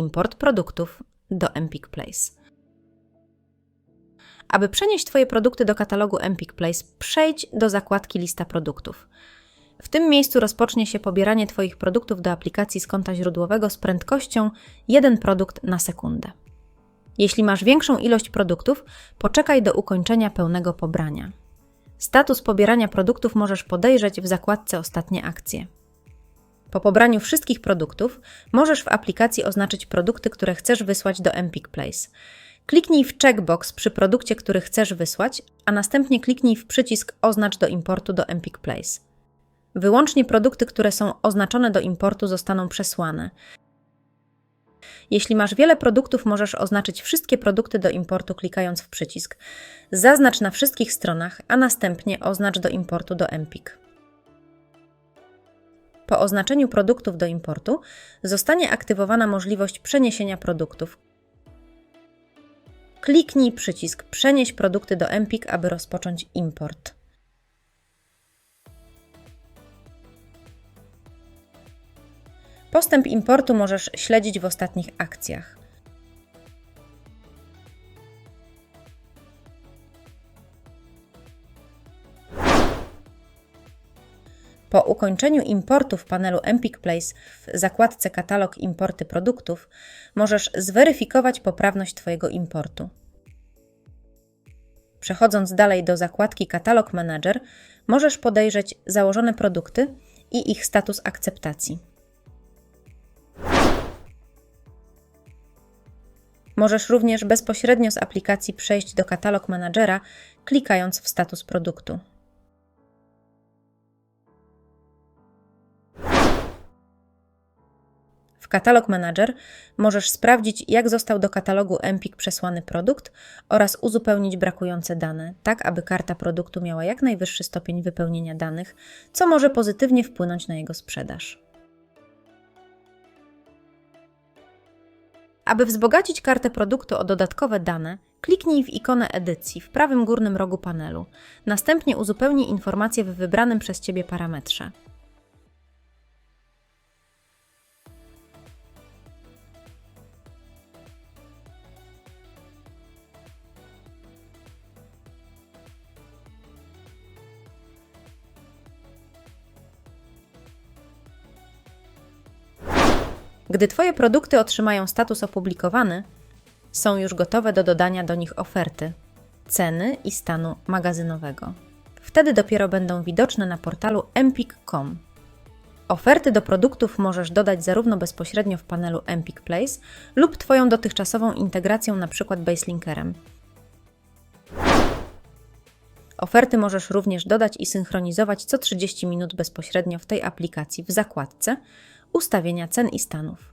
import produktów do Empik Place. Aby przenieść Twoje produkty do katalogu Empik Place, przejdź do zakładki Lista produktów. W tym miejscu rozpocznie się pobieranie Twoich produktów do aplikacji z konta źródłowego z prędkością 1 produkt na sekundę. Jeśli masz większą ilość produktów, poczekaj do ukończenia pełnego pobrania. Status pobierania produktów możesz podejrzeć w zakładce Ostatnie akcje. Po pobraniu wszystkich produktów możesz w aplikacji oznaczyć produkty, które chcesz wysłać do Empik Place. Kliknij w checkbox przy produkcie, który chcesz wysłać, a następnie kliknij w przycisk Oznacz do importu do Empik Place. Wyłącznie produkty, które są oznaczone do importu, zostaną przesłane. Jeśli masz wiele produktów, możesz oznaczyć wszystkie produkty do importu klikając w przycisk. Zaznacz na wszystkich stronach, a następnie oznacz do importu do Empik. Po oznaczeniu produktów do importu zostanie aktywowana możliwość przeniesienia produktów. Kliknij przycisk Przenieś produkty do Empik, aby rozpocząć import. Postęp importu możesz śledzić w ostatnich akcjach. Po ukończeniu importu w panelu Empik Place w zakładce Katalog Importy produktów możesz zweryfikować poprawność Twojego importu. Przechodząc dalej do zakładki Katalog Manager, możesz podejrzeć założone produkty i ich status akceptacji. Możesz również bezpośrednio z aplikacji przejść do Katalog Managera, klikając w status produktu. Katalog Manager możesz sprawdzić, jak został do katalogu Empik przesłany produkt oraz uzupełnić brakujące dane, tak aby karta produktu miała jak najwyższy stopień wypełnienia danych, co może pozytywnie wpłynąć na jego sprzedaż. Aby wzbogacić kartę produktu o dodatkowe dane, kliknij w ikonę edycji w prawym górnym rogu panelu. Następnie uzupełnij informacje w wybranym przez Ciebie parametrze. Gdy Twoje produkty otrzymają status opublikowany, są już gotowe do dodania do nich oferty, ceny i stanu magazynowego. Wtedy dopiero będą widoczne na portalu empik.com. Oferty do produktów możesz dodać zarówno bezpośrednio w panelu Empik Place lub Twoją dotychczasową integracją, np. Baselinkerem. Oferty możesz również dodać i synchronizować co 30 minut bezpośrednio w tej aplikacji w zakładce Ustawienia cen i stanów.